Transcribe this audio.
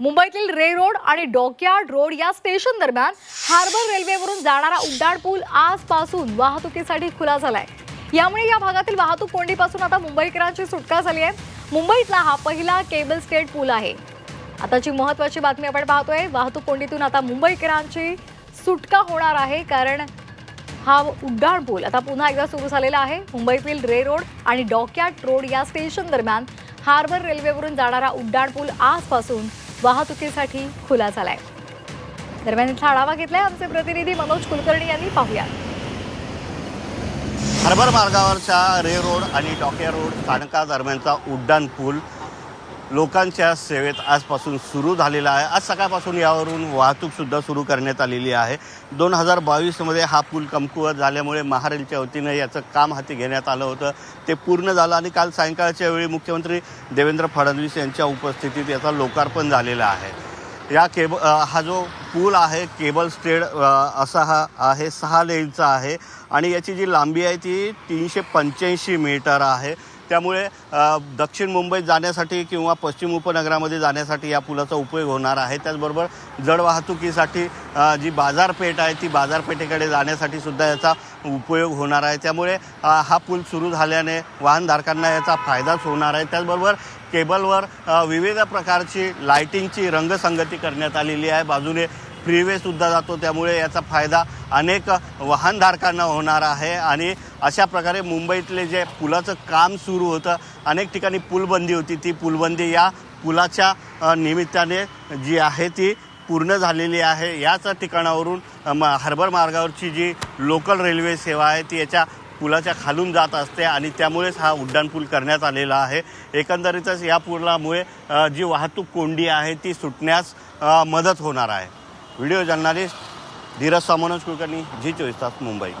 मुंबईतील Reay road आणि dockyard road या स्टेशन दरम्यान हार्बर रेल्वेवरून जाणारा उड्डाण पूल आजपासून वाहतुकीसाठी खुला झालाय. यामुळे या भागातील वाहतूक कोंडीपासून आता मुंबईकरांची सुटका झाली आहे. मुंबईतला हा पहिला केबल स्टेट पूल आहे. आताची महत्वाची बातमी आपण पाहतोय. वाहतूक कोंडीतून आता मुंबईकरांची सुटका होणार आहे कारण हा उड्डाण पूल आता पुन्हा एकदा सुरू झालेला आहे. मुंबईतील रे रोड आणि डॉकयार्ड रोड या स्टेशन दरम्यान हार्बर रेल्वेवरून जाणारा उड्डाण पूल आजपासून वाहतुकीसाठी खुला झालाय. दरम्यान इथला आढावा घेतलाय आमचे प्रतिनिधी मनोज कुलकर्णी यांनी. पाहूया हार्बर मार्गावरच्या रे रोड आणि डॉके रोड स्थानकादरम्यानचा उड्डाण पूल लोकांच्या सेवेत आजपासून सुरू झालेला आहे. आज सकाळपासून यावरून वाहतूकसुद्धा सुरू करण्यात आलेली आहे. दोन हजार बावीसमध्ये हा पूल कमकुवत झाल्यामुळे महारेलच्या वतीनं याचं काम हाती घेण्यात आलं होतं. ते पूर्ण झालं आणि काल सायंकाळच्या वेळी मुख्यमंत्री देवेंद्र फडणवीस यांच्या उपस्थितीत याचा लोकार्पण झालेला आहे. या केब हा जो पूल आहे केबल स्टेड असा हा आहे सहा लेनचा आहे आणि याची जी लांबी आहे ती तीनशे पंच्याऐंशी मीटर आहे. त्यामुळे दक्षिण मुंबईत जाण्यासाठी किंवा पश्चिम उपनगरामध्ये जाण्यासाठी या पुलाचा उपयोग होणार आहे. त्याचबरोबर जड वाहतुकीसाठी जी बाजारपेठ आहे ती बाजारपेठेकडे जाण्यासाठी सुद्धा याचा उपयोग होणार आहे. त्यामुळे हा पूल सुरू झाल्याने वाहनधारकांना याचा फायदाच होणार आहे. त्याचबरोबर केबलवर विविध प्रकारची लाइटिंगची रंगसंगती करण्यात आलेली आहे. बाजूने फ्रीवेसुद्धा जातो त्यामुळे याचा फायदा अनेक वाहनधारकांना होणार आहे. आणि अशा प्रकारे मुंबईतले जे पुलाचं काम सुरू होतं अनेक ठिकाणी पुलबंदी होती. ती पुलबंदी या पुलाच्या निमित्ताने जी आहे ती पूर्ण झालेली आहे. याच ठिकाणावरून म- हार्बर मार्गावरची जी लोकल रेल्वे सेवा आहे ती याच्या पुलाच्या खालून जात असते आणि त्यामुळेच हा उड्डाणपूल करण्यात आलेला आहे. एकंदरीतच या पुलामुळे जी वाहतूक कोंडी आहे ती सुटण्यास मदत होणार आहे. व्हिडिओ जर्नालिस्ट धीरज सामनोज कुलकर्णी जी चोवीस तास मुंबई.